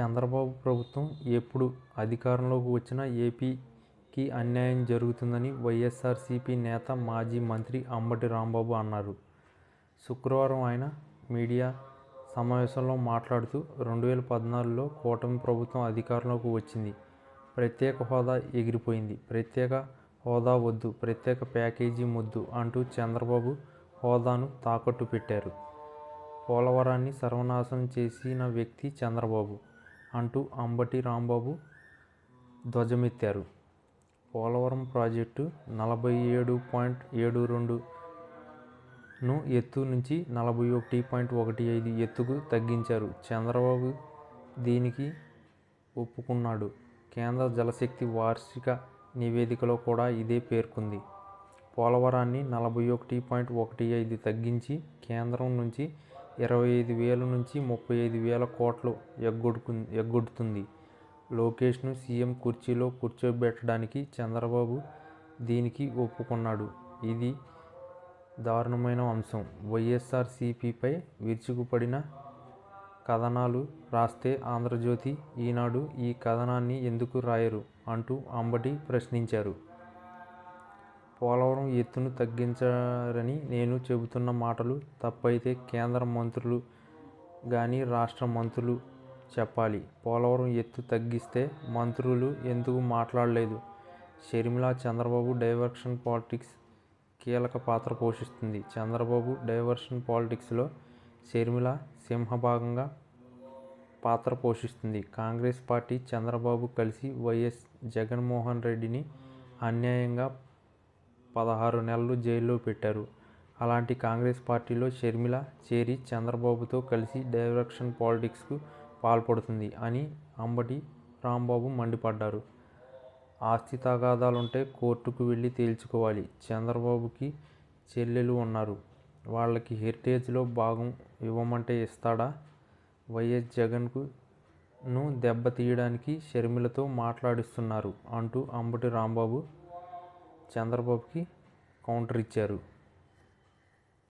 చంద్రబాబు ప్రభుత్వం ఎప్పుడు అధికారంలోకి వచ్చినా ఏపీకి అన్యాయం జరుగుతుందని వైఎస్ఆర్సీపీ నేత మాజీ మంత్రి అంబటి రాంబాబు అన్నారు. శుక్రవారం ఆయన మీడియా సమావేశంలో మాట్లాడుతూ రెండు వేల పద్నాలుగులో కూటమి ప్రభుత్వం అధికారంలోకి వచ్చింది. ప్రత్యేక హోదా ఎగిరిపోయింది. ప్రత్యేక హోదా వద్దు ప్రత్యేక ప్యాకేజీ ముద్దు అంటూ చంద్రబాబు హోదాను తాకట్టు పెట్టారు. పోలవరాన్ని సర్వనాశనం చేసిన వ్యక్తి చంద్రబాబు. అంటూ అంబటి రాంబాబు ధ్వజమెత్తారు. పోలవరం ప్రాజెక్టు నలభై ఏడు పాయింట్ ఏడు రెండును ఎత్తు నుంచి నలభై ఒకటి పాయింట్ ఒకటి ఐదు ఎత్తుకు తగ్గించారు. చంద్రబాబు దీనికి ఒప్పుకున్నాడు. కేంద్ర జలశక్తి వార్షిక నివేదికలో కూడా ఇదే పేర్కొంది. పోలవరాన్ని నలభై ఒకటి పాయింట్ ఒకటి ఐదు తగ్గించి కేంద్రం నుంచి ఇరవై ఐదు వేల నుంచి ముప్పై ఐదు వేల కోట్లు ఎగ్గొడుకు ఎగ్గొడుతుంది. లోకేష్ను సీఎం కుర్చీలో కూర్చోబెట్టడానికి చంద్రబాబు దీనికి ఒప్పుకున్నాడు. ఇది దారుణమైన అంశం. వైఎస్ఆర్సీపీపై విరుచుకుపడిన కథనాలు రాస్తే ఆంధ్రజ్యోతి ఈనాడు ఈ కథనాన్ని ఎందుకు రాయరు అంటూ అంబటి ప్రశ్నించారు. పోలవరం ఎత్తును తగ్గించారని నేను చెబుతున్న మాటలు తప్పైతే కేంద్ర మంత్రులు కానీ రాష్ట్ర మంత్రులు చెప్పాలి. పోలవరం ఎత్తు తగ్గిస్తే మంత్రులు ఎందుకు మాట్లాడలేదు? షర్మిల చంద్రబాబు డైవర్షన్ పాలిటిక్స్ కీలక పాత్ర పోషిస్తుంది. చంద్రబాబు డైవర్షన్ పాలిటిక్స్లో షర్మిల సింహభాగంగా పాత్ర పోషిస్తుంది. కాంగ్రెస్ పార్టీ చంద్రబాబు కలిసి వైఎస్ జగన్మోహన్ రెడ్డిని అన్యాయంగా పదహారు నెలలు జైల్లో పెట్టారు. అలాంటి కాంగ్రెస్ పార్టీలో షర్మిల చేరి చంద్రబాబుతో కలిసి డైరెక్షన్ పాలిటిక్స్కు పాల్పడుతుంది అని అంబటి రాంబాబు మండిపడ్డారు. ఆస్తి తగాదాలుంటే కోర్టుకు వెళ్ళి తేల్చుకోవాలి. చంద్రబాబుకి చెల్లెలు ఉన్నారు. వాళ్ళకి హెరిటేజ్లో భాగం ఇవ్వమంటే ఇస్తాడా? వైఎస్ జగన్కు ను దెబ్బతీయడానికి షర్మిలతో మాట్లాడిస్తున్నారు అంటూ అంబటి రాంబాబు చంద్రబాబుకి కౌంటర్ ఇచ్చారు.